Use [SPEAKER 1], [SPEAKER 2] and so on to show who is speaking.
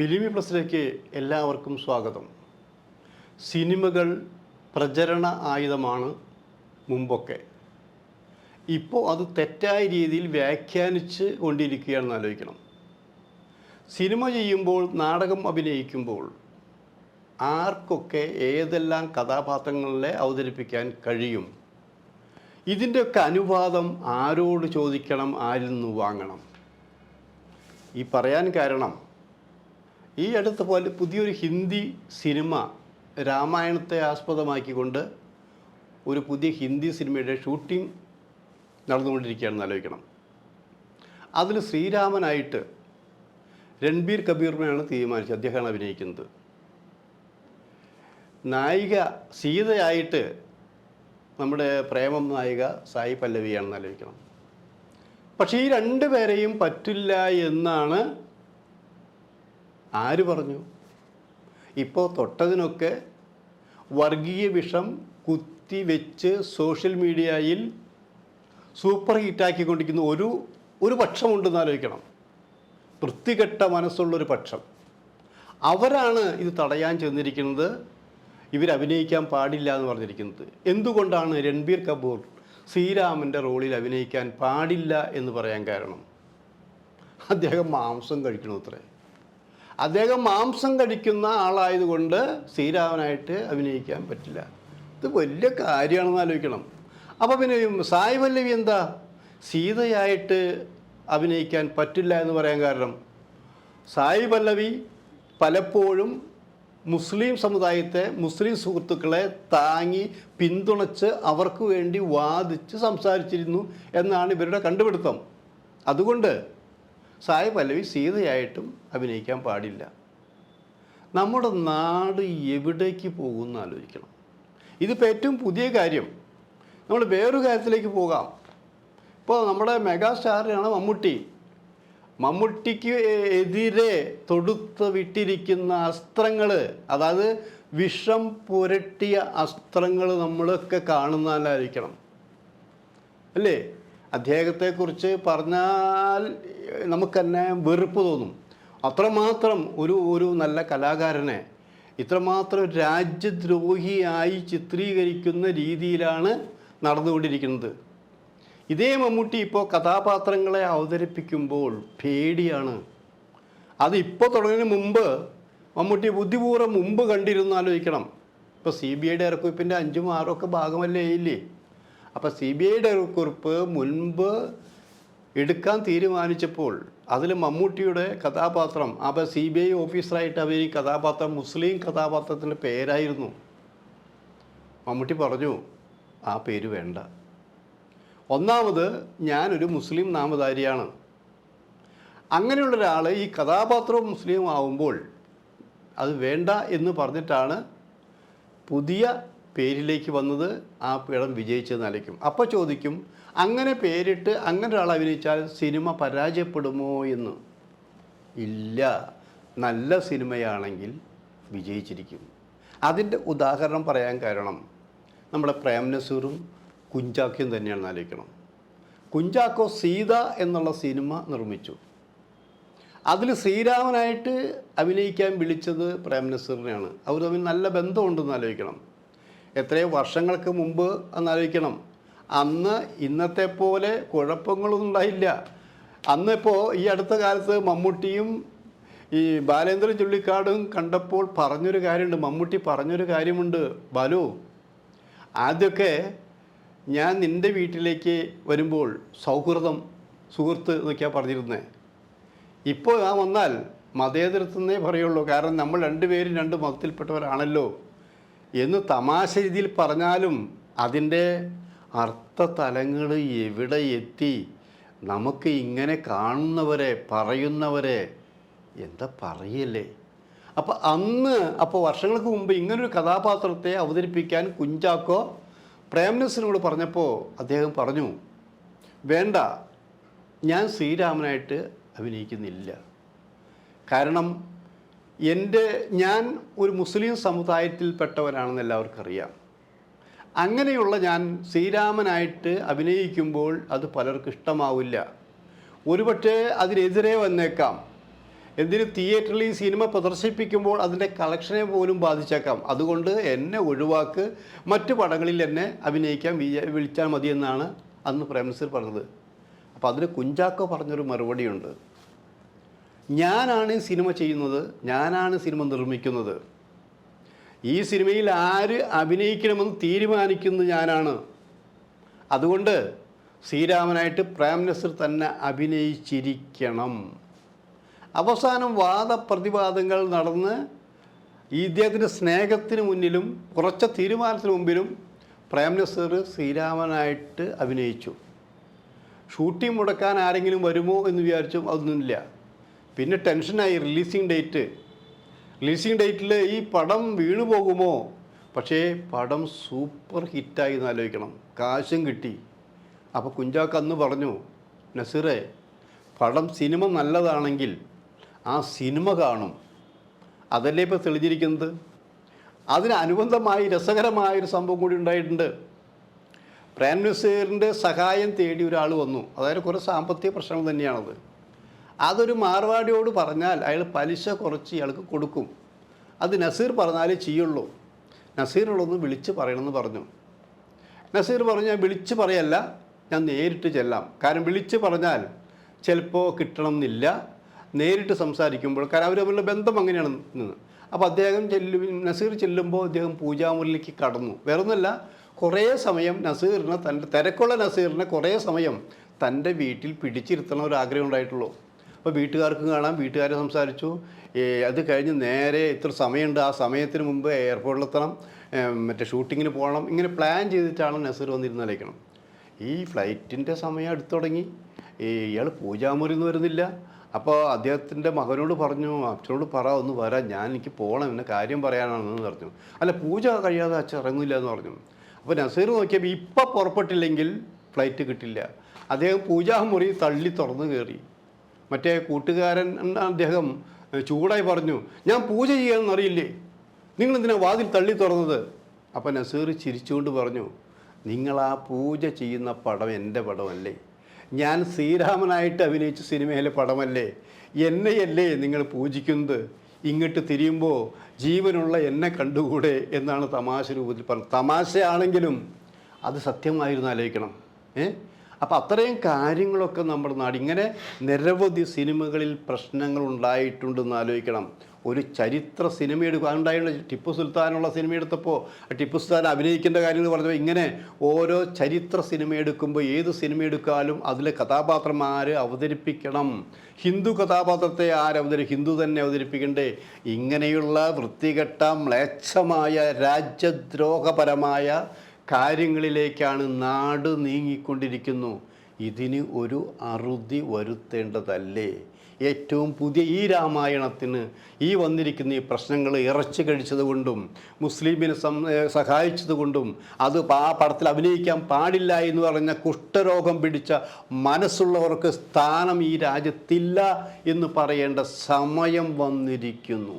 [SPEAKER 1] ഫിലിമി പ്ലസിലേക്ക് എല്ലാവർക്കും സ്വാഗതം. സിനിമകൾ പ്രചരണ ആയുധമാണ് മുമ്പൊക്കെ. ഇപ്പോൾ അത് തെറ്റായ രീതിയിൽ വ്യാഖ്യാനിച്ച് കൊണ്ടിരിക്കുകയാണെന്ന് ആലോചിക്കണം. സിനിമ ചെയ്യുമ്പോൾ നാടകം അഭിനയിക്കുമ്പോൾ ആർക്കൊക്കെ ഏതെല്ലാം കഥാപാത്രങ്ങളെ അവതരിപ്പിക്കാൻ കഴിയും? ഇതിന്റെയൊക്കെ അനുവാദം ആരോട് ചോദിക്കണം ആരിൽ നിന്ന് വാങ്ങണം? ഈ പറയാൻ കാരണം ഈ അടുത്ത പോലെ പുതിയൊരു ഹിന്ദി സിനിമ രാമായണത്തെ ആസ്പദമാക്കിക്കൊണ്ട് ഒരു പുതിയ ഹിന്ദി സിനിമയുടെ ഷൂട്ടിംഗ് നടന്നുകൊണ്ടിരിക്കുകയാണെന്ന് ആലോചിക്കണം. അതിൽ ശ്രീരാമനായിട്ട് രൺബീർ കബീറിനെയാണ് തീരുമാനിച്ചത് അദ്ദേഹമാണ് അഭിനയിക്കുന്നത്. നായിക സീതയായിട്ട് നമ്മുടെ പ്രേമം നായിക സായി പല്ലവിയാണെന്ന് ആലോചിക്കണം. പക്ഷേ ഈ രണ്ടു പേരെയും പറ്റില്ല എന്നാണ് ആര് പറഞ്ഞു? ഇപ്പോൾ തൊട്ടതിനൊക്കെ വർഗീയ വിഷം കുത്തിവെച്ച് സോഷ്യൽ മീഡിയയിൽ സൂപ്പർ ഹിറ്റാക്കിക്കൊണ്ടിരിക്കുന്ന ഒരു ഒരു പക്ഷമുണ്ടെന്ന് ആലോചിക്കണം. വൃത്തികെട്ട മനസ്സുള്ളൊരു പക്ഷം. അവരാണ് ഇത് തടയാൻ ചെന്നിരിക്കുന്നത്. ഇവരഭിനയിക്കാൻ പാടില്ല എന്ന് പറഞ്ഞിരിക്കുന്നത്. എന്തുകൊണ്ടാണ് രൺബീർ കപൂർ ശ്രീരാമന്റെ റോളിൽ അഭിനയിക്കാൻ പാടില്ല എന്ന് പറയാൻ കാരണം? അദ്ദേഹം മാംസം കഴിക്കണു അത്രേ. അദ്ദേഹം മാംസം കഴിക്കുന്ന ആളായതുകൊണ്ട് ശ്രീരാമനായിട്ട് അഭിനയിക്കാൻ പറ്റില്ല. ഇത് വലിയ കാര്യമാണെന്ന് ആലോചിക്കണം. അപ്പോൾ പിന്നെ സായി വല്ലവി എന്താ? സീതയായിട്ട് അഭിനയിക്കാൻ പറ്റില്ല എന്ന് പറയാൻ കാരണം സായി പല്ലവി പലപ്പോഴും മുസ്ലിം സമുദായത്തെ മുസ്ലിം സുഹൃത്തുക്കളെ താങ്ങി പിന്തുണച്ച് അവർക്ക് വേണ്ടി വാദിച്ച് സംസാരിച്ചിരുന്നു എന്നാണ് ഇവരുടെ കണ്ടുപിടുത്തം. അതുകൊണ്ട് സായി പല്ലവി സീതയായിട്ടും അഭിനയിക്കാൻ പാടില്ല. നമ്മുടെ നാട് എവിടേക്ക് പോകുമെന്ന് ആലോചിക്കണം. ഇതിപ്പോൾ ഏറ്റവും പുതിയ കാര്യം നമ്മൾ വേറൊരു കാര്യത്തിലേക്ക് പോകാം. ഇപ്പോൾ നമ്മുടെ മെഗാസ്റ്റാറിനാണ് മമ്മൂട്ടി. മമ്മൂട്ടിക്ക് എതിരെ തൊടുത്ത് വിട്ടിരിക്കുന്ന അസ്ത്രങ്ങൾ അതായത് വിഷം പുരട്ടിയ അസ്ത്രങ്ങൾ നമ്മളൊക്കെ കാണുന്നതല്ലായിരിക്കണം അല്ലേ? അദ്ദേഹത്തെക്കുറിച്ച് പറഞ്ഞാൽ നമുക്ക് തന്നെ വെറുപ്പ് തോന്നും. അത്രമാത്രം ഒരു ഒരു നല്ല കലാകാരനെ ഇത്രമാത്രം രാജ്യദ്രോഹിയായി ചിത്രീകരിക്കുന്ന രീതിയിലാണ് നടന്നുകൊണ്ടിരിക്കുന്നത്. ഇതേ മമ്മൂട്ടി ഇപ്പോൾ കഥാപാത്രങ്ങളെ അവതരിപ്പിക്കുമ്പോൾ പേടിയാണ്. അത് ഇപ്പോൾ തുടങ്ങുന്നതിന് മുമ്പ് മമ്മൂട്ടി ബുദ്ധിപൂർവം മുമ്പ് കണ്ടിരുന്നാലോചിക്കണം. ഇപ്പോൾ സി ബി ഐയുടെ ഇറക്കുറിപ്പിന്റെ അഞ്ചും ആറും ഒക്കെ ഭാഗമല്ലേ ഇല്ലേ? അപ്പോൾ സി ബി ഐയുടെ ഒരു കുറിപ്പ് മുൻപ് എടുക്കാൻ തീരുമാനിച്ചപ്പോൾ അതിൽ മമ്മൂട്ടിയുടെ കഥാപാത്രം അപ്പോൾ സി ബി ഐ ഓഫീസറായിട്ട് അവർ ഈ കഥാപാത്രം മുസ്ലിം കഥാപാത്രത്തിന്റെ പേരായിരുന്നു. മമ്മൂട്ടി പറഞ്ഞു ആ പേര് വേണ്ട. ഒന്നാമത് ഞാനൊരു മുസ്ലിം നാമധാരിയാണ്. അങ്ങനെയുള്ള ഒരാൾ ഈ കഥാപാത്രവും മുസ്ലിം ആവുമ്പോൾ അത് വേണ്ട എന്ന് പറഞ്ഞിട്ടാണ് പുതിയ പേരിലേക്ക് വന്നത് ആ പേടം വിജയിച്ചത് നിലയ്ക്കും അപ്പോൾ ചോദിക്കും അങ്ങനെ പേരിട്ട് അങ്ങനെ ഒരാൾ അഭിനയിച്ചാൽ സിനിമ പരാജയപ്പെടുമോ എന്ന്? ഇല്ല. നല്ല സിനിമയാണെങ്കിൽ വിജയിച്ചിരിക്കും. അതിന്റെ ഉദാഹരണം പറയാൻ കാരണം നമ്മുടെ പ്രേം നസീറും കുഞ്ചാക്കയും തന്നെയാണ് ആലോചിക്കണം. കുഞ്ചാക്കോ സീത എന്നുള്ള സിനിമ നിർമ്മിച്ചു. അതിൽ ശ്രീരാമനായിട്ട് അഭിനയിക്കാൻ വിളിച്ചത് പ്രേം നസീറിനെയാണ്. അവർ തമ്മിൽ നല്ല ബന്ധമുണ്ടെന്ന് ആലോചിക്കണം. എത്രയോ വർഷങ്ങൾക്ക് മുമ്പ് എന്നാലോചിക്കണം. അന്ന് ഇന്നത്തെ പോലെ കുഴപ്പങ്ങളൊന്നും ഉണ്ടായില്ല. അന്നിപ്പോൾ ഈ അടുത്ത കാലത്ത് മമ്മൂട്ടിയും ഈ ബാലേന്ദ്ര ചുള്ളിക്കാടും കണ്ടപ്പോൾ പറഞ്ഞൊരു കാര്യമുണ്ട്. മമ്മൂട്ടി പറഞ്ഞൊരു കാര്യമുണ്ട്. ബാലു ആദ്യമൊക്കെ ഞാൻ നിന്റെ വീട്ടിലേക്ക് വരുമ്പോൾ സൗഹൃദം സുഹൃത്ത് എന്നൊക്കെയാണ് പറഞ്ഞിരുന്നത് ഇപ്പോൾ ഞാൻ വന്നാൽ മതേതരത്വന്നേ പറയുള്ളൂ. കാരണം നമ്മൾ രണ്ടുപേരും രണ്ട് മതത്തിൽപ്പെട്ടവരാണല്ലോ. എന്ന് തമാശ രീതിയിൽ പറഞ്ഞാലും അതിന്റെ അർത്ഥ തലങ്ങൾ എവിടെ എത്തി? നമുക്ക് ഇങ്ങനെ കാണുന്നവരെ പറയുന്നവരെ എന്താ പറയല്ലേ? അപ്പോൾ അന്ന് അപ്പോൾ വർഷങ്ങൾക്ക് മുമ്പ് ഇങ്ങനൊരു കഥാപാത്രത്തെ അവതരിപ്പിക്കാൻ കുഞ്ചാക്കോ പ്രേംനസിനോട് പറഞ്ഞപ്പോൾ അദ്ദേഹം പറഞ്ഞു വേണ്ട ഞാൻ ശ്രീരാമനായിട്ട് അഭിനയിക്കുന്നില്ല. കാരണം എന്റെ ഞാൻ ഒരു മുസ്ലിം സമുദായത്തിൽപ്പെട്ടവനാണെന്ന് എല്ലാവർക്കും അറിയാം. അങ്ങനെയുള്ള ഞാൻ ശ്രീരാമനായിട്ട് അഭിനയിക്കുമ്പോൾ അത് പലർക്കും ഇഷ്ടമാവില്ല. ഒരുപക്ഷെ അതിനെതിരെ വന്നേക്കാം. എന്തിന് തിയേറ്ററിൽ ഈ സിനിമ പ്രദർശിപ്പിക്കുമ്പോൾ അതിന്റെ കളക്ഷനെ പോലും ബാധിച്ചേക്കാം. അതുകൊണ്ട് എന്നെ ഒഴിവാക്ക്. മറ്റു പടങ്ങളിൽ എന്നെ അഭിനയിക്കാൻ വിളിച്ചാൽ മതിയെന്നാണ് അന്ന് പ്രേംനസീർ പറഞ്ഞത്. അപ്പോൾ അതിന് കുഞ്ചാക്കോ പറഞ്ഞൊരു മറുപടിയുണ്ട്. ഞാനാണ് സിനിമ ചെയ്യുന്നത് ഞാനാണ് സിനിമ നിർമ്മിക്കുന്നത്. ഈ സിനിമയിൽ ആര് അഭിനയിക്കണമെന്ന് തീരുമാനിക്കുന്നത് ഞാനാണ്. അതുകൊണ്ട് ശ്രീരാമനായിട്ട് പ്രേം നസീർ തന്നെ അഭിനയിച്ചിരിക്കണം. അവസാനം വാദപ്രതിവാദങ്ങൾ നടന്ന് ഈ ഇദ്ദേഹത്തിന്റെ സ്നേഹത്തിന് മുന്നിലും കുറച്ച തീരുമാനത്തിന് മുമ്പിലും പ്രേം നസീർ ശ്രീരാമനായിട്ട് അഭിനയിച്ചു. ഷൂട്ടിംഗ് മുടക്കാൻ ആരെങ്കിലും വരുമോ എന്ന് വിചാരിച്ചു അതൊന്നുമില്ല. പിന്നെ ടെൻഷനായി റിലീസിങ് ഡേറ്റ് റിലീസിങ് ഡേറ്റിൽ ഈ പടം വീണു പോകുമോ? പക്ഷേ പടം സൂപ്പർ ഹിറ്റായി എന്ന് ആലോചിക്കണം. കാശും കിട്ടി. അപ്പോൾ കുഞ്ചാക്ക അന്ന് പറഞ്ഞു നസീറെ പടം സിനിമ നല്ലതാണെങ്കിൽ ആ സിനിമ കാണും. അതല്ലേ ഇപ്പോൾ തെളിഞ്ഞിരിക്കുന്നത്? അതിനനുബന്ധമായി രസകരമായൊരു സംഭവം കൂടി ഉണ്ടായിട്ടുണ്ട്. പ്രേം നസീറിന്റെ സഹായം തേടി ഒരാൾ വന്നു. അതായത് കുറേ സാമ്പത്തിക പ്രശ്നങ്ങൾ തന്നെയാണത്. അതൊരു മാർവാടിയോട് പറഞ്ഞാൽ അയാൾ പലിശ കുറച്ച് ഇയാൾക്ക് കൊടുക്കും. അത് നസീർ പറഞ്ഞാലേ ചെയ്യുള്ളൂ. നസീറിനോടൊന്ന് വിളിച്ച് പറയണമെന്ന് പറഞ്ഞു. നസീർ പറഞ്ഞു ഞാൻ വിളിച്ച് പറയല്ല ഞാൻ നേരിട്ട് ചെല്ലാം. കാരണം വിളിച്ച് പറഞ്ഞാൽ ചിലപ്പോൾ കിട്ടണം എന്നില്ല നേരിട്ട് സംസാരിക്കുമ്പോൾ കാരണം അവർ തമ്മിലുള്ള ബന്ധം അങ്ങനെയാണ് അപ്പോൾ അദ്ദേഹം ചെല്ലു നസീർ ചെല്ലുമ്പോൾ അദ്ദേഹം പൂജാമുറിലേക്ക് കടന്നു. വേറൊന്നുമല്ല കുറേ സമയം നസീറിനെ തന്റെ തിരക്കുള്ള നസീറിനെ കുറേ സമയം തന്റെ വീട്ടിൽ പിടിച്ചിരുത്തണം ഒരു ആഗ്രഹം ഉണ്ടായിട്ടുള്ളൂ. അപ്പോൾ വീട്ടുകാർക്ക് കാണാം. വീട്ടുകാരെ സംസാരിച്ചു. അത് കഴിഞ്ഞ് നേരെ ഇത്ര സമയമുണ്ട്. ആ സമയത്തിന് മുമ്പ് എയർപോർട്ടിലെത്തണം. മറ്റേ ഷൂട്ടിങ്ങിന് പോകണം. ഇങ്ങനെ പ്ലാൻ ചെയ്തിട്ടാണ് നസീർ വന്നിരുന്ന് അലയ്ക്കണം ഈ ഫ്ലൈറ്റിന്റെ സമയം അടുത്തു തുടങ്ങി ഇയാൾ പൂജാമുറി എന്ന് വരുന്നില്ല. അപ്പോൾ അദ്ദേഹത്തിന്റെ മകനോട് പറഞ്ഞു അച്ഛനോട് പറ ഒന്ന് വരാം. ഞാൻ എനിക്ക് പോകണം എന്നെ കാര്യം പറയാനാണെന്ന് പറഞ്ഞു. അല്ല പൂജ കഴിയാതെ അച്ഛൻ ഇറങ്ങില്ല എന്ന് പറഞ്ഞു. അപ്പോൾ നസീർ നോക്കിയപ്പോൾ ഇപ്പം പുറപ്പെട്ടില്ലെങ്കിൽ ഫ്ലൈറ്റ് കിട്ടില്ല. അദ്ദേഹം പൂജാമുറി തള്ളി തുറന്ന് കയറി. മറ്റേ കൂട്ടുകാരൻ അദ്ദേഹം ചൂടായി പറഞ്ഞു ഞാൻ പൂജ ചെയ്യാമെന്ന് അറിയില്ലേ? നിങ്ങൾ എന്തിനാ വാതിൽ തള്ളി തുറന്നത്? അപ്പം നസീർ ചിരിച്ചുകൊണ്ട് പറഞ്ഞു നിങ്ങൾ ആ പൂജ ചെയ്യുന്ന പടം എന്റെ പടമല്ലേ? ഞാൻ ശ്രീരാമനായിട്ട് അഭിനയിച്ച സിനിമയിലെ പടമല്ലേ? എന്നെയല്ലേ നിങ്ങൾ പൂജിക്കുന്നത്? ഇങ്ങോട്ട് തിരിയുമ്പോൾ ജീവനുള്ള എന്നെ കണ്ടുകൂടെ? എന്നാണ് തമാശ രൂപത്തിൽ പറഞ്ഞത്. തമാശയാണെങ്കിലും അത് സത്യമായിരുന്നു ആലോചിക്കണം. ഏ? അപ്പം അത്രയും കാര്യങ്ങളൊക്കെ നമ്മുടെ നാട് ഇങ്ങനെ നിരവധി സിനിമകളിൽ പ്രശ്നങ്ങൾ ഉണ്ടായിട്ടുണ്ടെന്ന് ആലോചിക്കണം. ഒരു ചരിത്ര സിനിമ എടുക്കുക ഉണ്ടായുള്ള ടിപ്പു സുൽത്താനുള്ള സിനിമ എടുത്തപ്പോൾ ടിപ്പു സുൽത്താൻ അഭിനയിക്കേണ്ട കാര്യങ്ങൾ പറഞ്ഞപ്പോൾ ഇങ്ങനെ ഓരോ ചരിത്ര സിനിമ എടുക്കുമ്പോൾ ഏത് സിനിമ എടുക്കാലും അതിലെ കഥാപാത്രം ആര് അവതരിപ്പിക്കണം. ഹിന്ദു കഥാപാത്രത്തെ ആര് അവതരി ഹിന്ദു തന്നെ അവതരിപ്പിക്കണ്ടേ? ഇങ്ങനെയുള്ള വൃത്തികെട്ട മ്ലേച്ഛമായ രാജ്യദ്രോഹപരമായ കാര്യങ്ങളിലേക്കാണ് നാട് നീങ്ങിക്കൊണ്ടിരിക്കുന്നു. ഇതിന് ഒരു അറുതി വരുത്തേണ്ടതല്ലേ? ഏറ്റവും പുതിയ ഈ രാമായണത്തിന് ഈ വന്നിരിക്കുന്ന ഈ പ്രശ്നങ്ങൾ ഇറച്ചി കഴിച്ചതുകൊണ്ടും മുസ്ലിമിനെ സഹായിച്ചതുകൊണ്ടും അത് ആ പടത്തിൽ അഭിനയിക്കാൻ പാടില്ല എന്ന് പറഞ്ഞ കുഷ്ഠരോഗം പിടിച്ച മനസ്സുള്ളവർക്ക് സ്ഥാനം ഈ രാജ്യത്തില്ല എന്ന് പറയേണ്ട സമയം വന്നിരിക്കുന്നു.